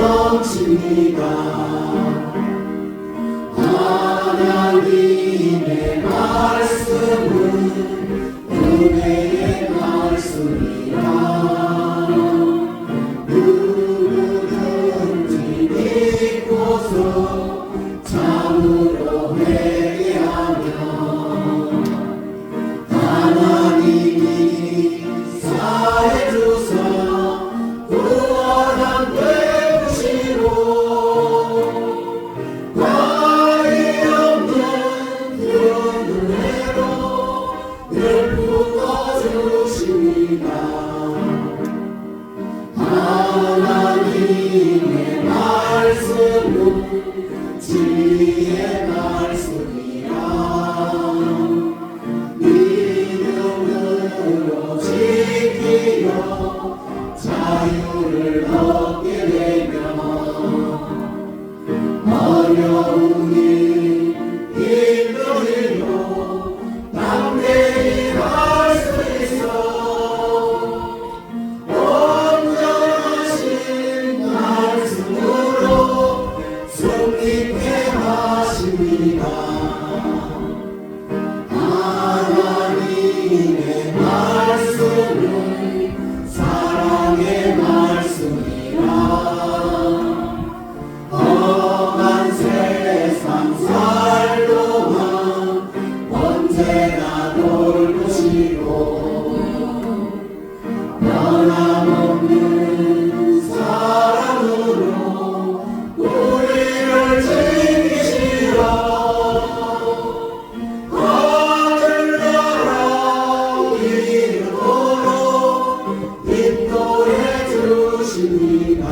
넘칩니다 하나님의 말씀은 은혜의 말씀이라. 누구든지 믿고서 참으로 해. now. 언제나 돌보시고 변함없는 사랑으로 우리를 지키시라 하늘 나라 이름으로 인도해 주시니라